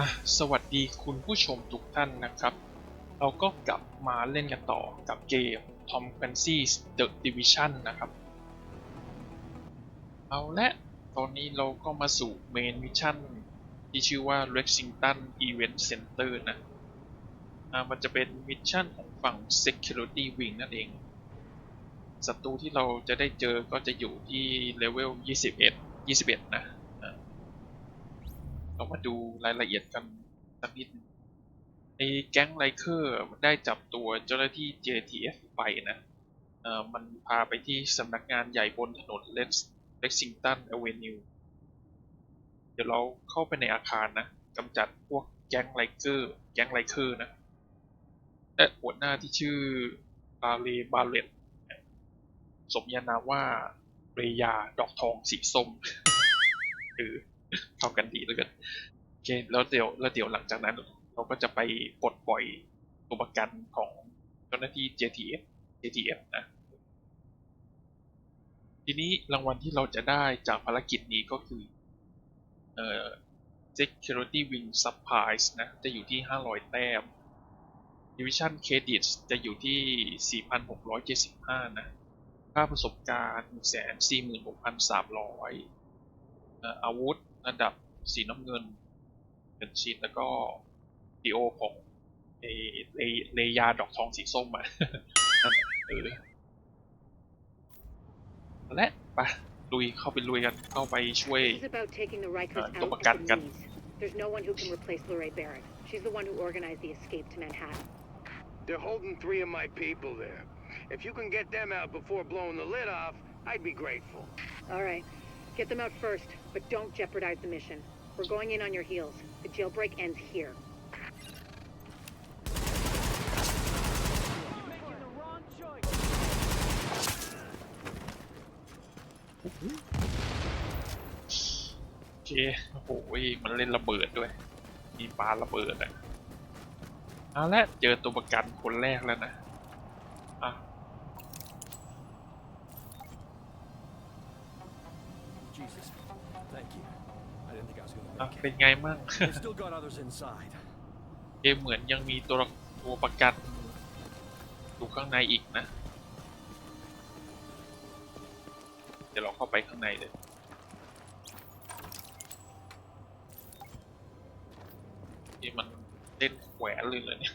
อะสวัสดีคุณผู้ชมทุกท่านนะครับ เราก็กลับมาเล่นกันต่อกับเกม Tom Clancy's The Division นะครับ เอาละตอนนี้เราก็มาสู่เมนมิชชั่นที่ชื่อว่า Lexington Event Center นะอ่ามันจะเป็นมิชชั่นของฝั่ง Security Wing นั่นเองศัตรูที่เราจะได้เจอก็จะอยู่ที่เลเวล 21 21 นะ เรามาดูรายละเอียดกันสักนิดนึงไอ้แก๊งไลเคอร์ได้จับตัวเจ้าหน้าที่ JTF ไปนะเอ่อมันพาไปที่สำนักงานใหญ่บนถนนเลน Lexington Avenue เดี๋ยวเราเข้าไปในอาคารนะกำจัดพวกแก๊งไลเคอร์แก๊งไลเคอร์นะและหัวหน้าที่ชื่อบาเลบาเลตสมญานามว่าเรยาดอกทองสีส้มเออ เข้ากันดีแล้วกันโอเคแล้วเดี๋ยวแล้วเดี๋ยวหลังจากนั้น เราก็จะไปปลดปล่อยตัวประกันของเจ้าหน้าที่ JTF JTF นะ ทีนี้รางวัลที่เราจะได้จากภารกิจนี้ก็คือเอ่อ Security Wing Supplies นะ จะอยู่ที่ 500 แต้ม Division Credits จะอยู่ที่ 4,675 นะ ค่าประสบการณ์ 146,300เอ่ออาวุธ ระดับสีน้ำเงินเป็นชิ้นแล้วก็ดีโอของเอเลเลยาดอกทองสีส้มอะนั่นเออและไปลุยเข้าไปลุยกันเข้าไปช่วย This is about taking the Rikers Uh, out toma at cat, the cat. knees. There's no one who can replace Lorraine Barrett. She's the one who organized the escape to Manhattan. They're holding three of my people there. If you can get them out before blowing the lid off, I'd be grateful. All right, get them out first, but don't jeopardize the mission. We're going in on your heels. The jailbreak ends here. โอเคโอ้โหมันเล่นระเบิดด้วย มีปาระเบิดอะเอาละเจอตัวประกันคนแรกแล้วนะอะ Jesus. Thank you. I didn't think I was gonna อะ make เป็น it. ไงมั่ง They've still got others inside. เกมเหมือนยังมีตัวตัวประกันอยู่ข้างในอีกนะ เดี๋ยวเราเข้าไปข้างในเลย นี่มันเล่นแขวนเลยเลยเนี่ย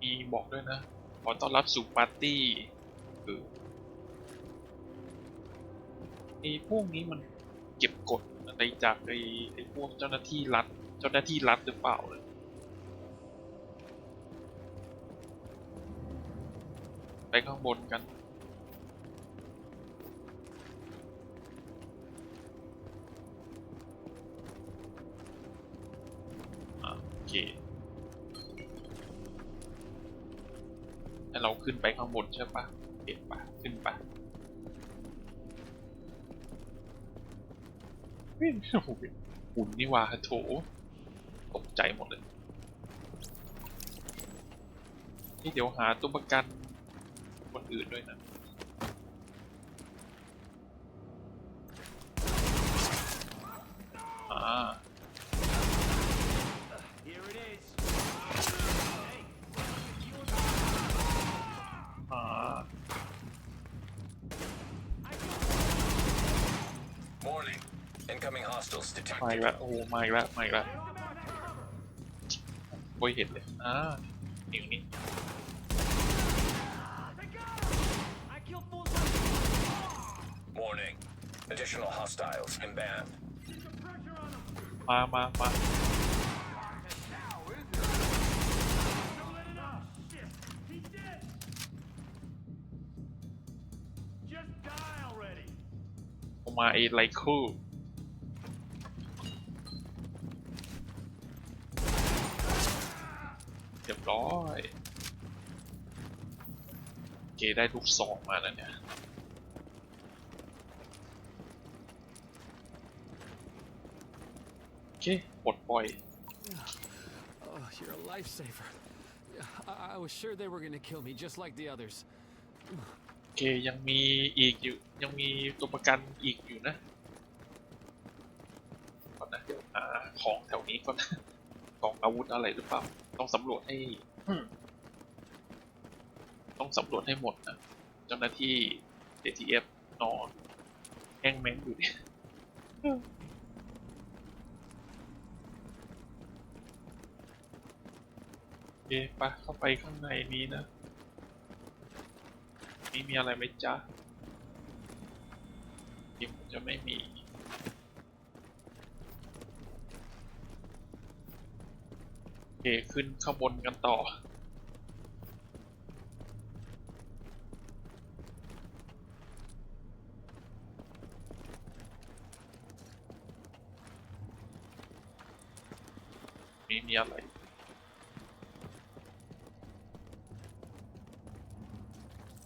มีบอกด้วยนะ ขอต้อนรับสู่ปาร์ตี้ คือ ไอ้พวกนี้มันเก็บกดอะไรจากไอ้ไอ้พวกเจ้าหน้าที่รัฐ เจ้าหน้าที่รัฐหรือเปล่าเลยไปข้างบนกัน โอเค ให้เราขึ้นไปข้างบนใช่ปะเก็บปะขึ้นปะ ฮ้ยโอ้โหหุ่นนี่ว่าโถตกใจหมดเลย นี่เดี๋ยวหาตัวประกันคนอื่นด้วยนะ อ่า Here it is. อ่า Warning. Incoming hostiles มาอีก detected. แล้วโอ้โหมาอีกแล้วมาอีกแล้วโอ้ยเห็นเลยอ่านี่นี่ Warning. Additional hostiles inbound. มามามา Just die already. ออกมาไอ้ไลคู รียบร้อยโอเคได้ลูกสองมาแล้วเนี่ยโอเคปลดปล่อย Oh, you're a lifesaver. I, I was sure they were gonna kill me, just like the others. โอเคยังมีอีกอยู่ยังมีตัวประกันอีกอยู่นะก่อนนะหาของแถวนี้ก่อนข องอาวุธอะไรหรือเปล่า ต้องสำรวจให้อืมต้องสำรวจให้หมดนะเจ้าหน้าที่ ATF นอนแห้งแม้งอยู่เนี่ยโอเคไปเข้าไปข้างในนี้นะนี่มีอะไรไหมจ๊ะยิมจะไม่มี โอ เคขึ้นข้างบนกันต่อ นี่มีอะไร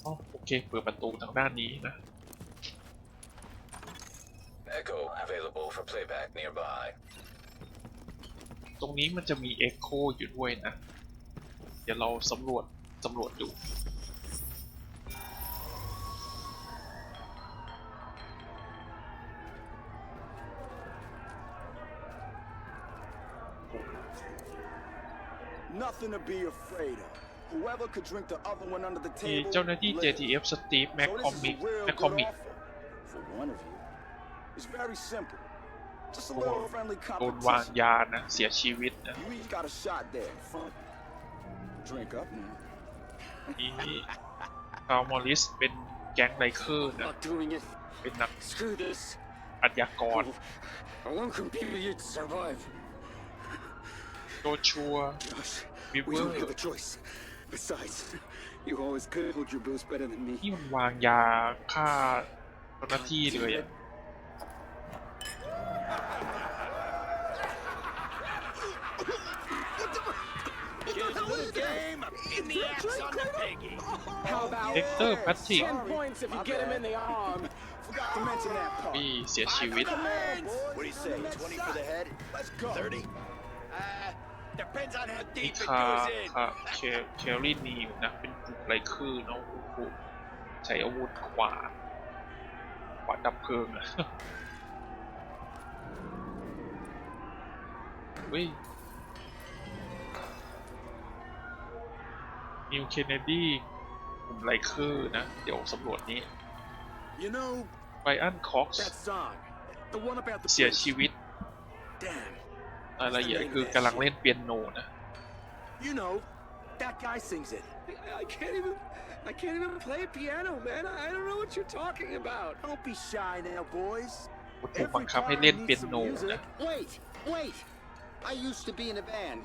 อ๋อโอเค เปิดประตูทางด้านนี้นะ Echo available for playback nearby. ตรงนี้มันจะมี Echo อยู่ด้วยนะ เดี๋ยวเราสำรวจสำรวจดู Nothing to be afraid of. Whoever could drink the other one under the มี table. เจ้าหน้าที่ live. JTF Steve So this is a McCormick real good McCormick offer for one of you. It's very simple. Just a โด little friendly โดนวาง competition. ยานะ เสียชีวิตนะ You each got a shot there in front. Drink up now. นี่คาร์มอริสเป็นแก๊งไลเคอร์นะ Not doing it. เป็นนัก Screw this. อาชญากร I won't compete with you to survive. โจชัว Josh, We we don't will. have a choice. Besides, you always could hold your bills better than me. ที่มันวางยาฆ่าเจ้าหน้าที่เลยอะ the head? Let's go. 30? Uh, depends on how นี่ deep it คา goes in. คาเคเคลลี่นีวนะ เป็นกลุ่มไลเคอร์เนาะโอ้โหใช้อาวุธขวานขวานดับเพลิงอะเฮ้ยนิวเคนเนดี กลุ่มไลเคอร์นะ เดี๋ยวสำรวจนี้ You know ไบอันคอกซ์ that song? The one about the เสีย police. ชีวิต Damn. รายละเอียดคือกำลังเล่นเปียโนนะ You know, that guy sings it. I, I can't even. I can't even play piano, man. I, I don't know what you're talking about. Don't be shy now, boys. ถูกบังคับให้เล่นเปียโนนะ Wait, wait! I used to be in a band.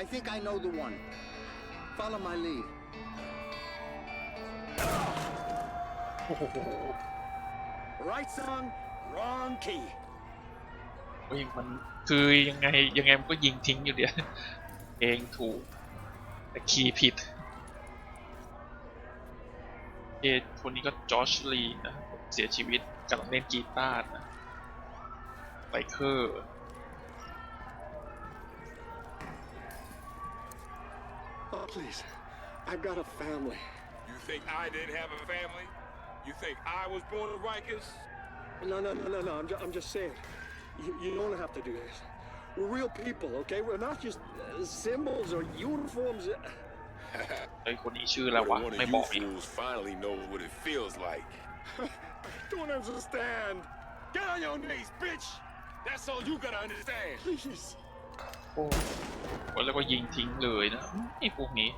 I think I know the one. Follow my lead. โอ้โห Right song, wrong key. เฮ้ยมันคือยังไงยังไงมันก็ยิงทิ้งอยู่เดียวเองถูกแต่คีย์ผิดเอคนนี้ก็จอร์จลีนะเสียชีวิตกำลังเล่นกีตาร์นะไบเคอร์ Oh, please. I've got a family. You think I didn't have a family? You think I was born in Rikers? No, no, no, no, no. I'm, ju- I'm just saying. You, you don't have to do this. We're real people, okay? We're not just uh, symbols or uniforms. ไอ้ยคนนี้ชื่ออะไรวะ One of ไม่ you บอกอีก fools finally know what it feels like. don't understand. Get on your knees, bitch! That's all you gotta understand. Please. โอ้แล้วก็ยิงทิ้งเลยนะไอ้พวกนี้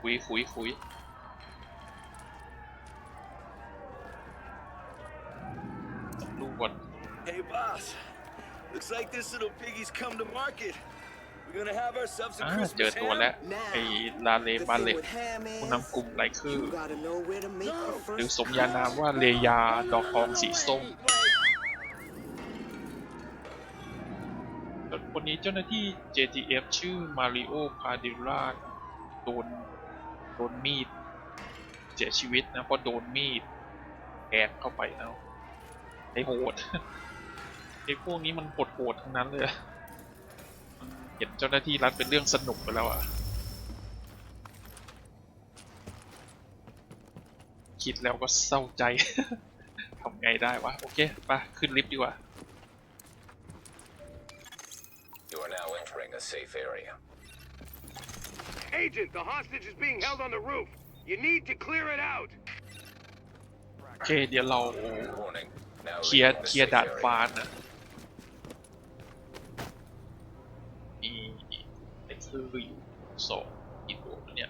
คุยคุยคุย ก่อน Hey, boss. Looks like this little piggy's come to market. We're gonna have ourselves a อ่า Christmas เจอตัวแล้วไอ้ลาเลบาเลต ham ผู้นำกลุ่มไลเคอร์ gotta know where to make the หรือสมญานามว่าเลยาดอกทองสีส้มส่วนคนนี้เจ้าหน้าที่ JTF ชื่อมาริโอพาดิล่าโดนโดนมีด เสียชีวิตนะเพราะโดนมีดแทงเข้าไปแล้ว ไอ้โหดไอ้พวกนี้มันโหดๆทั้งนั้นเลยอะเห็นเจ้าหน้าที่รัฐเป็นเรื่องสนุกไปแล้วอะ คิดแล้วก็เศร้าใจ ทำไงได้วะ โอเคไปขึ้นลิฟต์ดีกว่า a safe area. Agent, the hostage is being held on the roof. You need to clear it out. โอเค เดี๋ยวเรา Warning. Now เคลียร์ leaving the เคลียร์ safe ด่าน area. ฟ้านะมีไอ้คืออยู่สองอีกตัวเนี่ย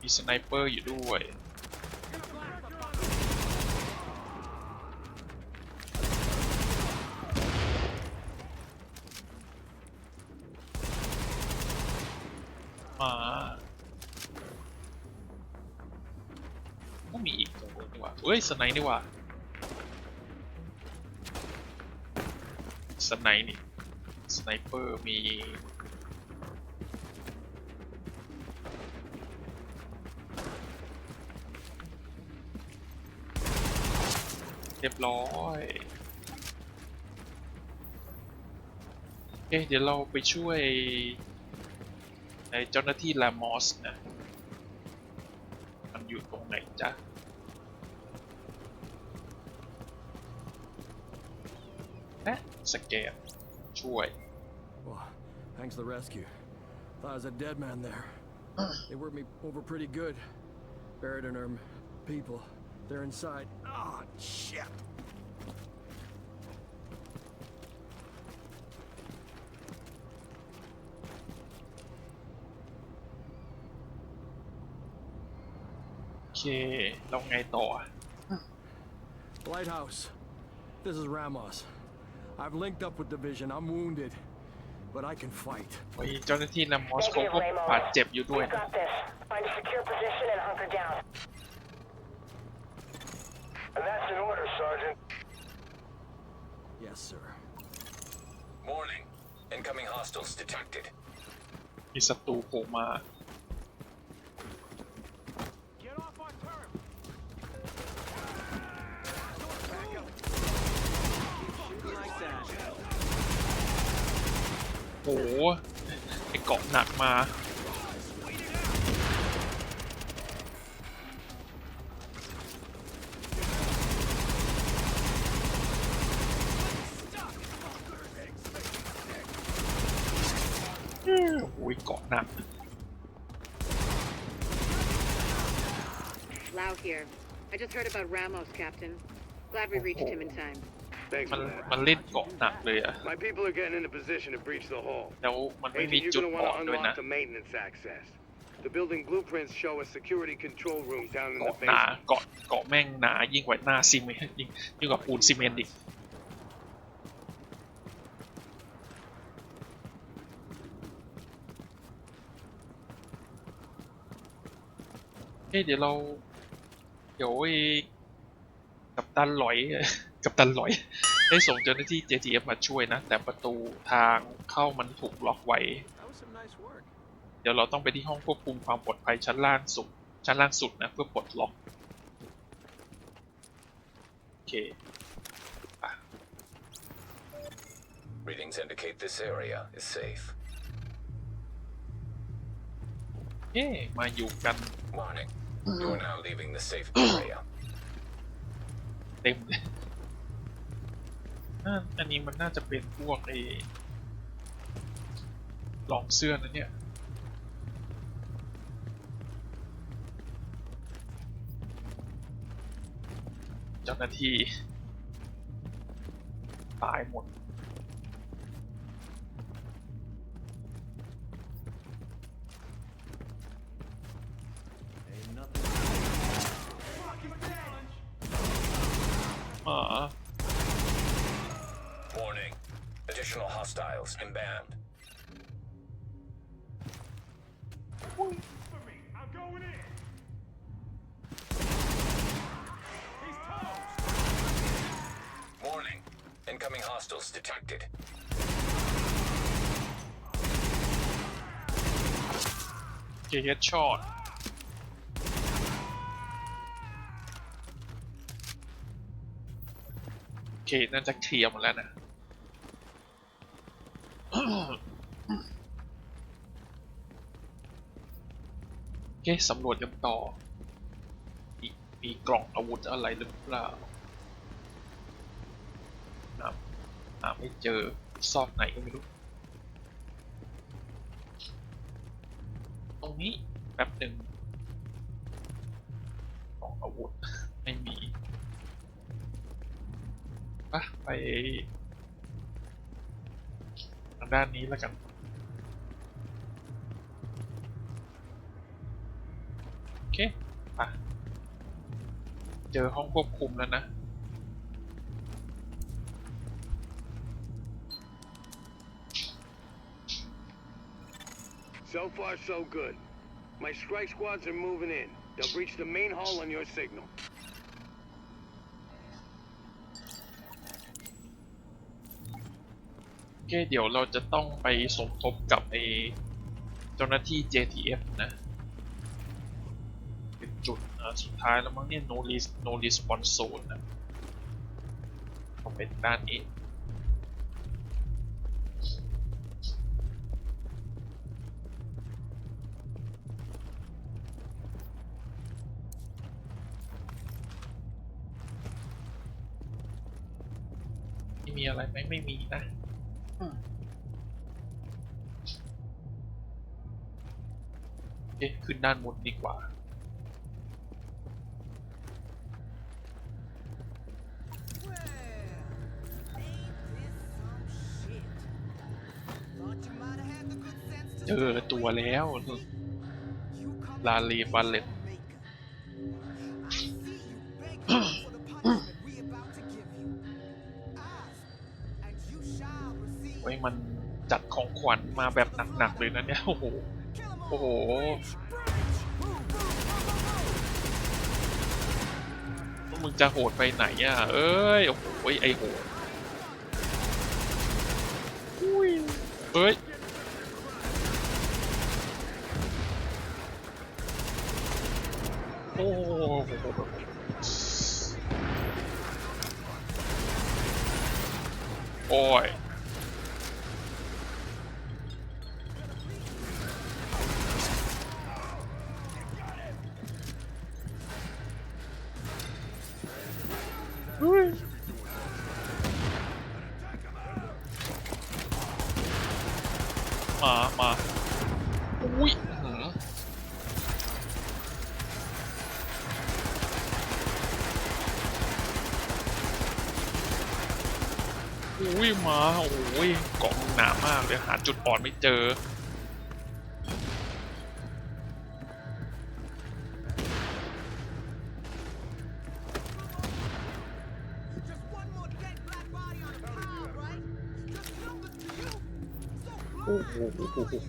มีสไนเปอร์อยู่ด้วย มาต้องมีอีกตัวนี่หว่าเฮ้ ยสไนนี่ว่าสไนนี่สไนเปอร์มีเรียบร้อย เอ๊ะเดี๋ยวเราไปช่วย ในเจ้าหน้าที่ลามอสนะ มันอยู่ตรงไหนจ๊ะ สแกนช่วย Well, thanks for the rescue. Thought I was a dead man there. they worked me over pretty good. Buried in our people. They're inside. Ah, shit. โอเค เราไงต่ออะ Lighthouse. This is Ramos. I've linked up with Division. I'm wounded. But I can fight. ไว้เจ้าหน้าที่ลามอสเขาก็บาดเจ็บอยู่ด้วย We've นะ got this. Find a secure position and hunker down. That's an order, Sergeant. Yes, sir. Warning. Incoming hostiles detected. มีศัตรูโผล่มา ไอเกาะหนักมา โอ้ยเกาะหนัก Lau here. I just heard about Ramos, Captain. Glad we reached him in time. Thanks มัน for that. มันเล่นเกาะหนักเลยอะ My people are getting into position to breach the hall. แล้วมันไม่มี Agent, you're จุด gonna อ่อ want น to ด้วยนะ unlock the maintenance access. The building blueprints show a security control room down in the เกาะหนา basement. เกาะเกาะแม่งหนายิ่งกว่าหน้าซีเมนต์ยิ่งยิ่งกว่าปูนซีเมนต์อีกเฮ้ยเดี๋ยวเรา เดี๋ยวไอ้กับตันหลอย กับตันหลอย ได้ส่งเจ้าหน้าที่ JTF มาช่วยนะ แต่ประตูทางเข้ามันถูกล็อกไว้ That was some nice work. เดี๋ยวเราต้องไปที่ห้องควบคุมความปลอดภัยชั้นล่างสุด ชั้นล่างสุดนะ เพื่อปลดล็อก โอเค Readings indicate this area is safe. เอ๊ะมาอยู่กัน Warning. You are now leaving the safe area. เต็มเลยอ่าอันนี้มันน่าจะเป็นพวกไอ้ลองเสื้อนะเนี่ยเจ้าหน้าที่ตายหมด Additional hostiles inbound. Warning. Incoming hostiles detected. เกตช็อตโอเคน่าจะเคลียร์หมดแล้วนะ โอเค สำรวจกันต่อ อีกมีกล่องอาวุธอะไรหรือเปล่าหาหาไม่เจอซอกไหนก็ไม่รู้ ตรงนี้แป๊บหนึ่งกล่องอาวุธ ไม่มีปะไปทางด้านนี้แล้วกัน เจอห้องควบคุมแล้วนะ So far, so good. My strike squads are moving in. They'll breach the main hall on your signal. โอเคเดี๋ยวเราจะต้องไปสมทบกับไอเจ้าหน้าที่ JTF นะเป็น จุดอ่าสุดท้ายแล้วมั้งเนี่ย no res no response zone นะต้องเป็นด้านนี้ไม่มีอะไรไหมไม่มีนะเอ๊ะขึ้นด้านบนดีกว่า เจอตัวแล้วลาลีบาเลตไว้มันจัดของขวัญมาแบบหนักๆเลยนะเนี่ย โอ้โห โอ้โห มึงจะโหดไปไหนอะ เอ้ย โอ้โห ไอโหดอุ้ยเอ้ย โอ้โหโอ้ยมา มา อุ้ยหื ออุ้ยมาโอ้ยเกาะมึงหนามากเลยหาจุดอ่อนไม่เจอ โอ้โห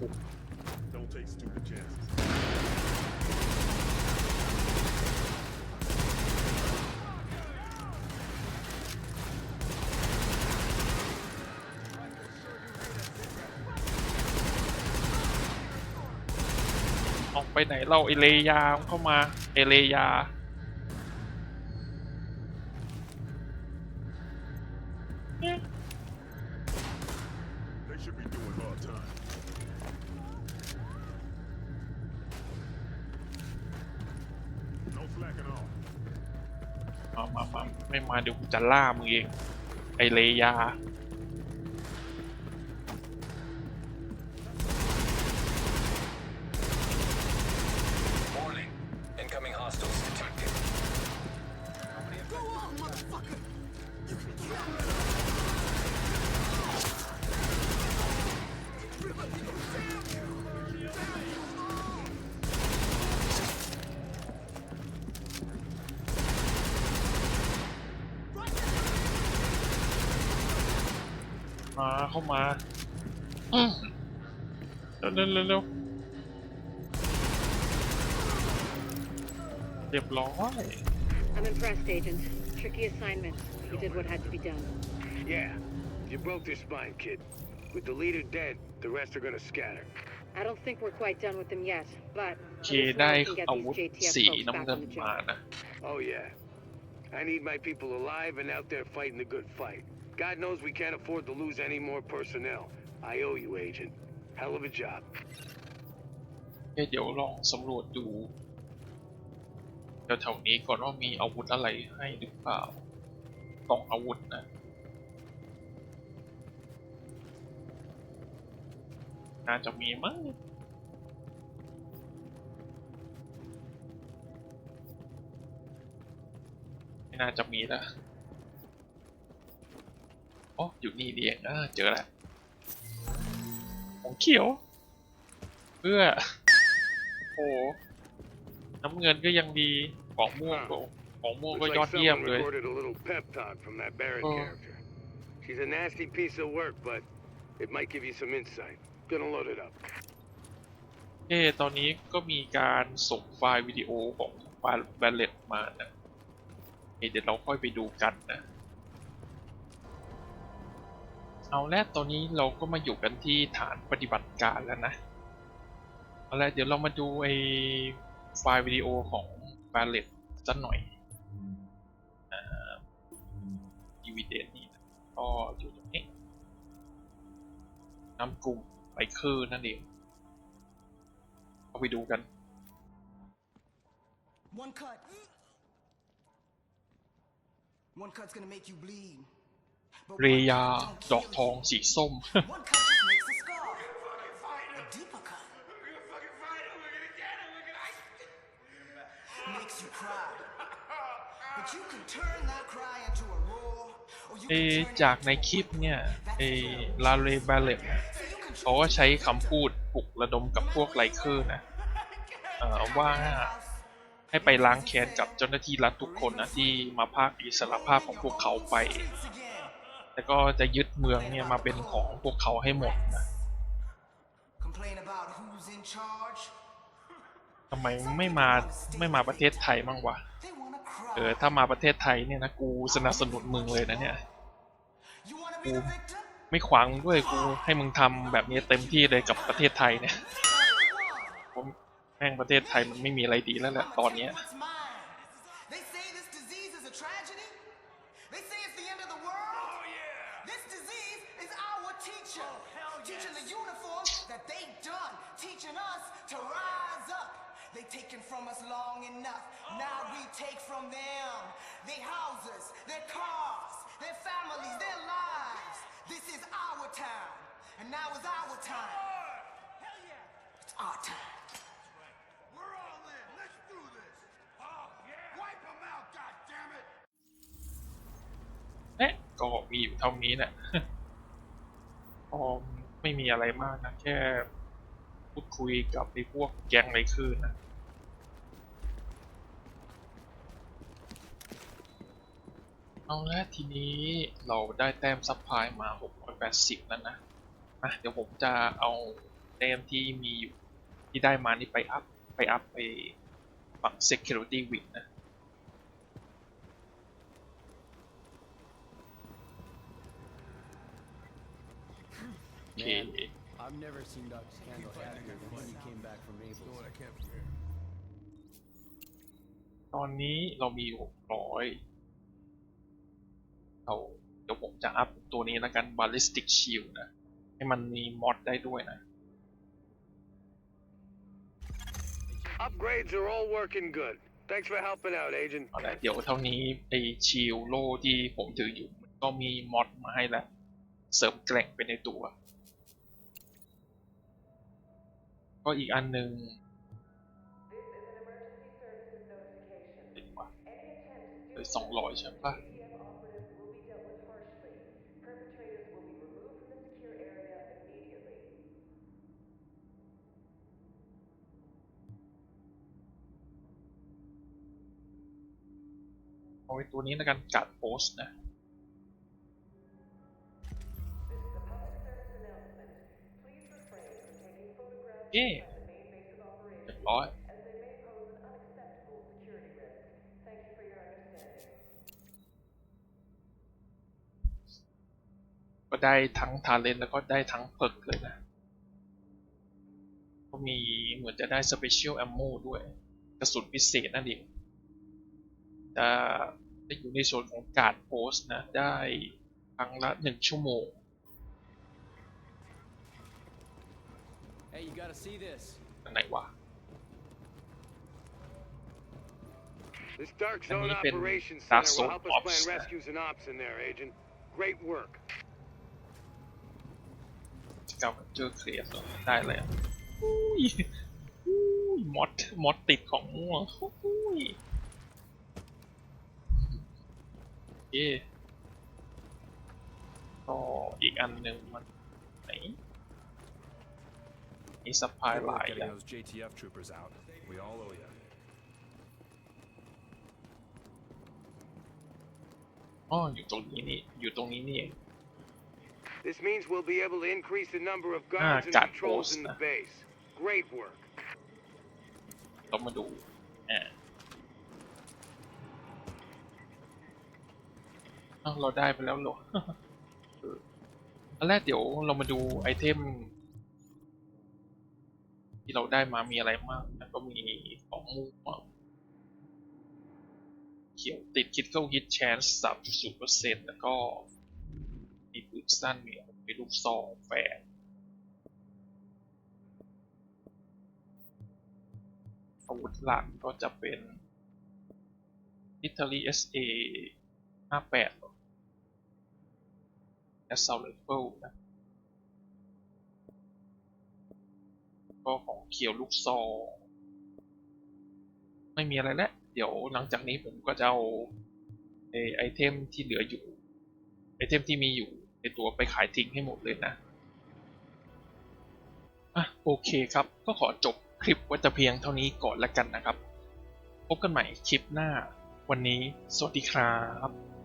ออกไปไหนเราเอเลยาเข้ามาเอเลยา They should be doing hard time. No slacking off. มามามาไม่มาเดี๋ยวกูจะล่ามึงเองไอเลยา มาเข้ามาอืมเร็วเร็วเร็วเร็วเรียบร้อย I'm impressed, Agent. Tricky assignment. but You did what had to be done. Yeah, you broke their spine, kid. With the leader dead, the rest are gonna scatter. I don't think we're quite done with them yet, but เค at least ได้ now we can get อา these วุธ JTF สี folks น้ำ back เงิ on น the มา job. นะ Oh, yeah. I need my people alive and out there fighting the good fight. God knows we can't afford to lose any more personnel. I owe you, Agent. Hell of a job. เดี๋ยวลองสำรวจดูแถวๆนี้ก่อนว่ามีอาวุธอะไรให้หรือเปล่ากล่องอาวุธนะน่าจะมีมั้งไม่น่าจะมีแล้ว อ๋ออยู่นี่นี่เองอ่าเจอแล้วของเขียว เพื่อ โอ้น้ำเงินก็ยังดี ของม่วงก็ของม่วงก็ Looks ยอ like ดเยี่ยม someone เลย recorded a little pep talk from that Baron Oh. character. She's a nasty piece of work, but it might give you some insight. Gonna load it up. เอ้ตอนนี้ก็มีการส่งไฟล์วิดีโอของบาบาเลตมานะเอ้เดี๋ยวเราค่อยไปดูกันนะ เอาแรกตอนนี้เราก็มาอยู่กันที่ฐานปฏิบัติการแล้วนะ เอาละเดี๋ยวเรามาดูไอ้ไฟล์วิดีโอของบาเลตสักหน่อยอ่าอีวิเดนนี่นะก็อยู่ตรงนี้นำกลุ่มไบเคอร์นั่นเองเอาไปดูกัน One cut. One cut's gonna make you bleed. เรยา ดอกทองสีส้ม เอจากในคลิปเนี่ยเอลาเลบาเลตเขาก็ใช้คำพูดปลุกระดมกับพวกไลเคอร์นะว่าให้ไปล้างแค้นกับเจ้าหน้าที่รัฐทุกคนนะที่มาภาคอิสรภาพของพวกเขาไป แล้วก็จะยึดเมืองเนี่ยมาเป็นของพวกเขาให้หมดนะ Complain about who's in charge. ทำไมไม่มาไม่มาประเทศไทยบ้างวะ They wanna เออ cry. ถ้ามาประเทศไทยเนี่ยนะกูสนับสนุนมึงเลยนะเนี่ย You wanna be the victim? ไม่ขวางด้วยกูให้มึงทำแบบนี้เต็มที่เลยกับประเทศไทยเนี่ยผมแม่งประเทศไทยมันไม่มีอะไรดีแล้วแหละตอนเนี้ย enough. now we take from them their houses, their cars, their families, their lives. This is our time, and now is our time. Hell yeah. It's our time. We're all in. Let's do this. Oh, yeah. Wipe them out, goddammit. เอ๊ะก็มีอยู่เท่านี้แหละก็ไม่มีอะไรมากนะ แค่พูดคุยกับไอ้พวกแก๊งไรคืนนะ เอาละทีนี้เราได้แต้มซัพพลายมา 680 แล้วนะนะเดี๋ยวผมจะเอาแต้มที่มีอยู่ที่ได้มานี่ไปอัพ ไปอัพไปฝั่ง Security Win นะตอนนี้เรามี 600 เอาเดี๋ยวผมจะอัพตัวนี้แล้วกัน ballistic shield นะ ให้มันมีมอดได้ด้วยนะ Upgrades are all working good. Thanks for helping out, agent. เอาละเดี๋ยวเท่านี้ไอ้ชิลโลที่ผมถืออยู่ก็มีมอดมาให้แล้ว เสริมแกร่งไปในตัว ก็อีกอันหนึ่งสองร้อยใช่ปะ เอาไว้ตัวนี้แล้วกันกัดโพส์นะเอ๊เรียบร้อยก็ได้ทั้งทาเลนแล้วก็ได้ทั้งเพิกเลยนะ ก็มีเหมือนจะได้สเปเชียลแอมโมด้วย กระสุนพิเศษนั่นเอง จะจะอยู่ในส่วนของการ์ดโพสต์นะ ได้ครั้งละหนึ่งชั่วโมง Hey, you gotta see this. อันไหนวะ This Dark And Zone you've been Operations Dark Center will Zone help us Ops plan there. rescues and ops in there, Agent. Great work. เก่าเจอเคลียร์ได้เลยอะอุ้ยอุ้ยมอดมอดติดของม่วงอุ้ย เย่ก็อีกอันหนึ่งมันไหนมีสปาย Good ไล work น์ getting อะ those JTF troopers out. We all owe you. อ๋ออยู่ตรงนี้นี่อยู่ตรงนี้นี่เอง This means we'll be able to increase the number of Ah, guards and got patrols post in the na. base. Great work. เรามาดูอ่า เราได้ไปแล้วหรออันแรกเดี๋ยวเรามาดูไอเทม ที่เราได้มามีอะไรมากแล้วก็มีของมูเขียวติดคิดเข้าฮิตแชนส์สามจุดศูนย์เปอร์เซ็นต์แล้วก็มีปืนสั้นมีมีลูกซองแฝงอาวุธหลักก็จะเป็น Italy SA 58 Assault Rifle นะก็ของเขียวลูกซองไม่มีอะไรแล้วเดี๋ยวหลังจากนี้ผมก็จะเอาไอไอเทมที่เหลืออยู่ ไอเทมที่มีอยู่ในตัวไปขายทิ้งให้หมดเลยนะอะโอเคครับ ก็ขอจบคลิปไว้แต่เพียงเท่านี้ก่อนแล้วกันนะครับ พบกันใหม่คลิปหน้า วันนี้ สวัสดีครับ